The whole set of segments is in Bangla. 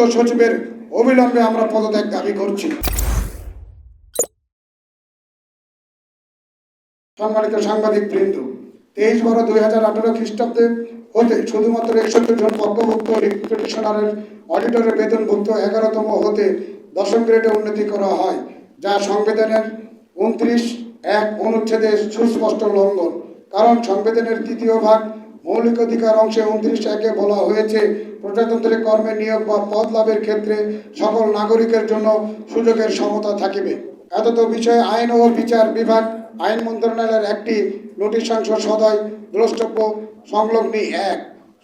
অর্থ সচিবের অবিলম্বে আমরা পদত্যাগ দাবি করছি। সম্মানিত সাংবাদিক বৃন্দ, তেইশ বারো দুই হাজার আঠারো খ্রিস্টাব্দে হতে শুধুমাত্র একষট্টি জন পক্ষভুক্ত পিটিশনারের অডিটরের বেতনভুক্ত এগারোতম হতে দশম গ্রেডে উন্নতি করা হয়, যা সংবিধানের উনত্রিশ এক অনুচ্ছেদে সুস্পষ্ট লঙ্ঘন। কারণ সংবিধানের তৃতীয় ভাগ মৌলিক অধিকার অংশে উনত্রিশ একে বলা হয়েছে প্রজাতন্ত্রের কর্মে নিয়োগ বা পদ লাভের ক্ষেত্রে সকল নাগরিকের জন্য সুযোগের সমতা থাকিবে। এতত বিষয়ে আইন ও বিচার বিভাগ, আইন মন্ত্রণালয়ের একটি নোটিশাংশ সদয় দ্রষ্টব্য সংলগ্নী এক।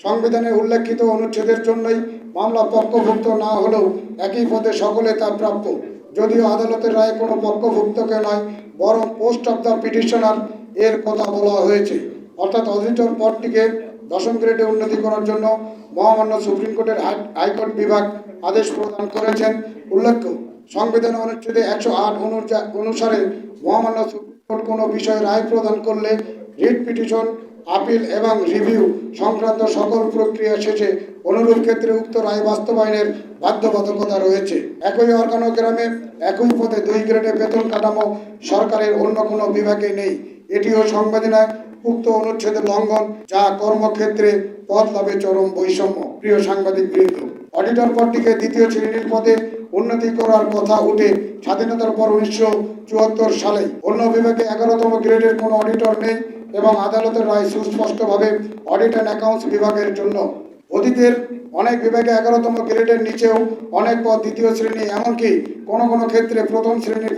সংবিধানে উল্লেখিত অনুচ্ছেদের জন্যই মামলা পক্ষভুক্ত না হলেও একই পদে সকলে তা প্রাপ্য যদিও আদালতের রায়ে কোনো পক্ষভুক্তকে নয়, বরং পোস্ট অফ দ্য পিটিশনার এর কথা বলা হয়েছে। অর্থাৎ অডিটর পদটিকে দশম গ্রেডে উন্নতি করার জন্য মহামান্য সুপ্রিম কোর্টের হাই- হাইকোর্ট বিভাগ আদেশ প্রদান করেছেন। উল্লেখ্য, সংবিধান অনুচ্ছেদে একশো আট অনুসারে মহামান্য সুপ্রিম কোর্ট কোনো বিষয়ে রায় প্রদান করলে রিট পিটিশন, আপিল এবং রিভিউ সংক্রান্ত সকল প্রক্রিয়া শেষে অনুরূপ ক্ষেত্রে উক্ত রায় বাস্তবায়নের বাধ্যবাধকতা রয়েছে। একই অর্গানোগ্রামে একই পথে দুই গ্রেডে বেতন কাঠামো সরকারের অন্য কোনো বিভাগে নেই। এটিও সংবিধানে উক্ত অনুচ্ছেদের লঙ্ঘন, যা কর্মক্ষেত্রে পদ লাভে চরম বৈষম্য। প্রিয় সাংবাদিক বৃন্দ অডিটর পদটিকে দ্বিতীয় শ্রেণির পদে উন্নতি করার কথা উঠে স্বাধীনতার পর উনিশশো চুয়াত্তর সালে অন্য বিভাগে এগারোতম গ্রেডের কোনো অডিটর নেই এবং আদালতের রায় সুস্পষ্টভাবে অডিট অ্যান্ড অ্যাকাউন্টস বিভাগের জন্য। অতীতের অনেক বিভাগে এগারোতম গ্রেডের নিচেও অনেক পদ দ্বিতীয় শ্রেণি, এমনকি কোনো কোনো ক্ষেত্রে প্রথম শ্রেণির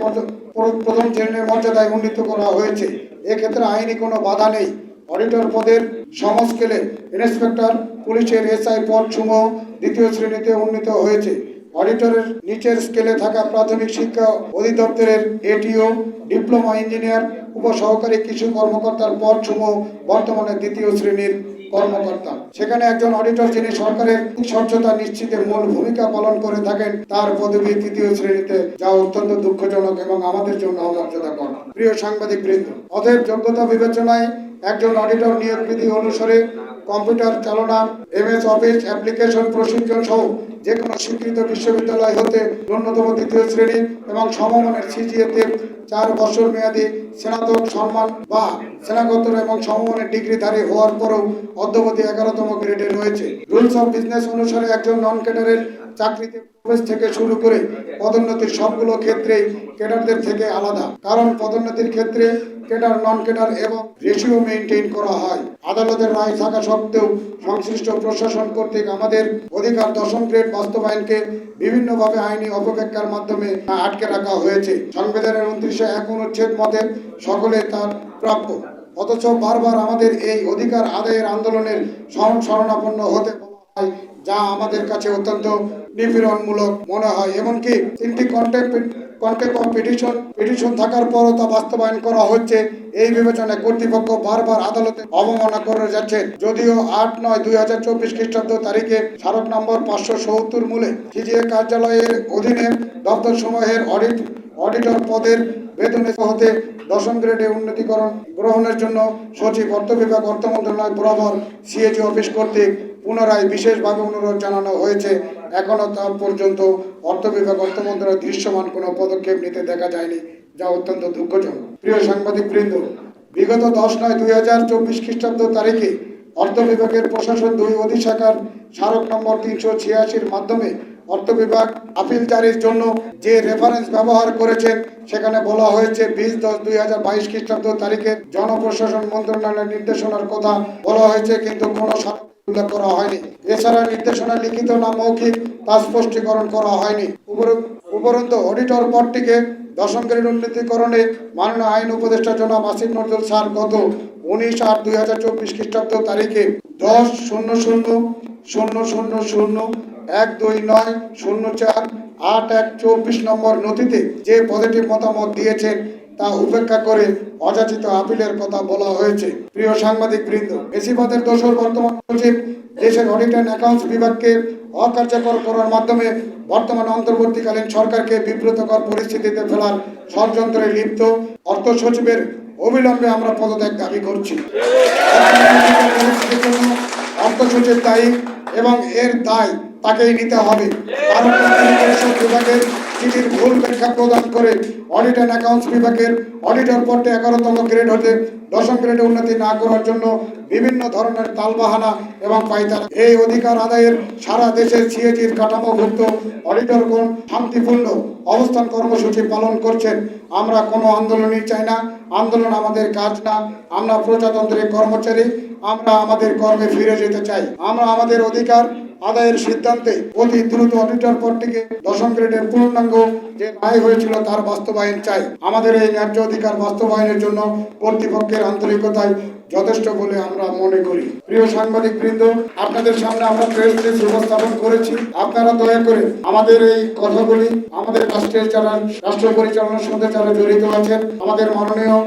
প্রথম শ্রেণির মর্যাদায় উন্নীত করা হয়েছে। এক্ষেত্রে আইনি কোনো বাধা নেই। অডিটর পদের সমস্কেলে ইন্সপেক্টর, পুলিশের এসআই পদ সমূহ দ্বিতীয় শ্রেণীতে উন্নীত হয়েছে। অডিটরের নিচের স্কেলে থাকা প্রাথমিক শিক্ষা অধিদপ্তরের এটিও ডিপ্লোমা ইঞ্জিনিয়ার, উপসহকারী কৃষি কর্মকর্তার পদ সমূহ বর্তমানে দ্বিতীয় শ্রেণির কর্মকর্তা। সেখানে একজন অডিটর যিনি সরকারের স্বচ্ছতা নিশ্চিতে মূল ভূমিকা পালন করে থাকেন, তার পদবি তৃতীয় শ্রেণীতে যা অত্যন্ত দুঃখজনক এবং আমাদের জন্য অমর্যাদাকর প্রিয় সাংবাদিক বৃন্দ অতএব যোগ্যতা বিবেচনায় একজন অডিটর নিয়োগ বিধি অনুসারে কম্পিউটার চালনা এম এস অফিস, অ্যাপ্লিকেশন প্রশিক্ষণ সহ যে কোনো স্বীকৃত বিশ্ববিদ্যালয় হতে ন্যূনতম দ্বিতীয় শ্রেণি এবং সমমানের সিজিএতে চার বছর মেয়াদী স্নাতক সম্মান বা স্নাতকোত্তর এবং সমমানের ডিগ্রিধারী হওয়ার পরেও অদ্যবধি এগারোতম গ্রেডে রয়েছে। রুলস অফ বিজনেস অনুসারে একজন নন ক্যাডারের চাকরিতে প্রবেশ থেকে শুরু করে পদোন্নতির সবগুলো ক্ষেত্রেই ক্যাডারদের থেকে আলাদা, কারণ পদোন্নতির ক্ষেত্রে ক্যাডার নন ক্যাডার এবং রেশিও মেনটেন করা হয়। আদালতের রায় থাকা সত্ত্বেও সংশ্লিষ্ট প্রশাসন কর্তৃক আমাদের অধিকার দশম গ্রেড বাস্তবায়নকে বিভিন্নভাবে আইনি অপব্যাখ্যার মাধ্যমে আটকে রাখা হয়েছে। সংবিধানের উনত্রিশশো এক অনুচ্ছেদ মতে সকলে তার প্রাপ্য। অথচ বারবার আমাদের এই অধিকার আদায়ের আন্দোলনের শরণাপন্ন হতে হয়, যা আমাদের কাছে অত্যন্ত নিপীড়নমূলক মনে হয়। এমনকি তিনটি কন্টেক্ট কন্টেক্ট কম পিটিশন পিটিশন থাকার পরও তা বাস্তবায়ন করা হচ্ছে। এই বিবেচনায় কর্তৃপক্ষ বারবার আদালতে অবমাননা করে যাচ্ছে। যদিও আট নয় দুই হাজার চব্বিশ খ্রিস্টাব্দ তারিখে স্মারক নম্বর পাঁচশো সত্তর মূলে সিজিএ কার্যালয়ের অধীনে দপ্তর সমূহের অডিট অডিটর পদের বেতনে হতে দশম গ্রেডে উন্নতিকরণ গ্রহণের জন্য সচিব, অর্থ বিভাগ, অর্থ মন্ত্রণালয় বরাবর সিএজি অফিস কর্তৃক পুনরায় বিশেষভাবে অনুরোধ জানানো হয়েছে। এখনও তা পর্যন্ত অর্থ বিভাগ, অর্থ মন্ত্রণালয় দৃশ্যমান কোনো পদক্ষেপ নিতে দেখা যায়নি, যা অত্যন্ত দুঃখজনক। প্রিয় সাংবাদিক বৃন্দ বিগত দশ নয় দুই হাজার চব্বিশ খ্রিস্টাব্দ তারিখে অর্থ বিভাগের প্রশাসন দুই অধিশাখার স্মারক নম্বর তিনশো ছিয়াশির মাধ্যমে অর্থ বিভাগ আপিল জারির জন্য যে রেফারেন্স ব্যবহার করেছেন সেখানে বলা হয়েছে বিশ দশ দুই হাজার বাইশ খ্রিস্টাব্দ তারিখে জনপ্রশাসন মন্ত্রণালয়ের নির্দেশনার কথা বলা হয়েছে, কিন্তু কোনো উল্লেখ করা হয়নি। এছাড়া নির্দেশনা লিখিত না মৌখিক তা স্পষ্টীকরণ করা হয়নি। উপর- উপরন্তু অডিটর পদটিকে দশম গ্রেড উন্নতিকরণে মাননীয় আইন উপদেষ্টা জনাব আসিফ নজরুল স্যার গত উনিশ আট দুই হাজার চব্বিশ খ্রিস্টাব্দ তারিখে দশ শূন্য শূন্য শূন্য শূন্য শূন্য এক দুই নয় শূন্য চার আট এক চব্বিশ নম্বর নথিতে যে পজিটিভ মতামত দিয়েছেন তা উপেক্ষা করে অযাচিত আপিলের কথা বলা হয়েছে। প্রিয় সাংবাদিক বৃন্দ বেশিরভাগের দোষর বর্তমান সচিব দেশের অডিট অ্যান্ড অ্যাকাউন্টস বিভাগকে অকার্যকর করার মাধ্যমে বর্তমান অন্তর্বর্তীকালীন সরকারকে বিব্রতকর পরিস্থিতিতে ফেলার ষড়যন্ত্রে লিপ্ত অর্থ সচিবের অবিলম্বে আমরা পদত্যাগ দাবি করছি। অর্থ সচিব দায়ী এবং এর দায় তাকেই নিতে হবে। বিভাগের চিঠির ভুল ব্যাখ্যা প্রদান করে অডিট অ্যান্ড অ্যাকাউন্টস বিভাগের অডিটর পদে এগারোতম গ্রেড হতে দশম গ্রেডে উন্নতি না করার জন্য বিভিন্ন ধরনের তালবাহানা এবং পাইতারা। এই অধিকার আদায়ের সারা দেশের সিএজির কাঠামোভুক্ত অডিটরগণ শান্তিপূর্ণ অবস্থান কর্মসূচি পালন করছেন। আমরা কোনো আন্দোলনই চাই না। আন্দোলন আমাদের কাজ না। আমরা প্রজাতন্ত্রের কর্মচারী। আমরা আমাদের কর্মে ফিরে যেতে চাই। আমরা আমাদের অধিকার আদায়ের সিদ্ধান্তে অতি দ্রুত অডিটর পদটিকে দশম গ্রেডের পূর্ণাঙ্গ যে রায় হয়েছিল তার বাস্তবায়ন চাই। আমাদের এই ন্যায্য অধিকার বাস্তবায়নের জন্য কর্তৃপক্ষের আন্তরিকতায় যথেষ্ট বলে আমরা মনে করি। প্রিয় সাংবাদিক বৃন্দ আপনাদের সামনে আমরা প্রেস রিলিজ উপস্থাপন করেছি। আপনারা দয়া করে আমাদের এই কথাগুলি, আমাদের রাষ্ট্রের যারা রাষ্ট্র পরিচালনার সাথে যারা জড়িত আছেন, আমাদের মাননীয়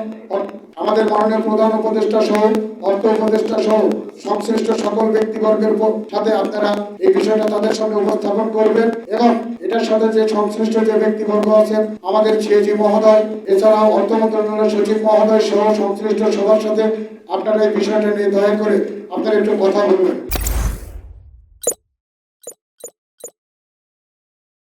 আমাদের মাননীয় প্রধান উপদেষ্টা সহ অর্থ উপদেষ্টা সহ সংশ্লিষ্ট সকল ব্যক্তিবর্গের সাথে আপনারা এই বিষয়টা তাদের সামনে উপস্থাপন করবেন এবং এটার সাথে যে সংশ্লিষ্ট যে ব্যক্তিবর্গ আছেন, আমাদের সিএজি মহোদয়, এছাড়াও অর্থ মন্ত্রণালয়ের সচিব মহোদয় সহ সংশ্লিষ্ট সবার সাথে আপনারা এই বিষয়টা নিয়ে দয়া করে আপনারা একটু কথা বলবেন।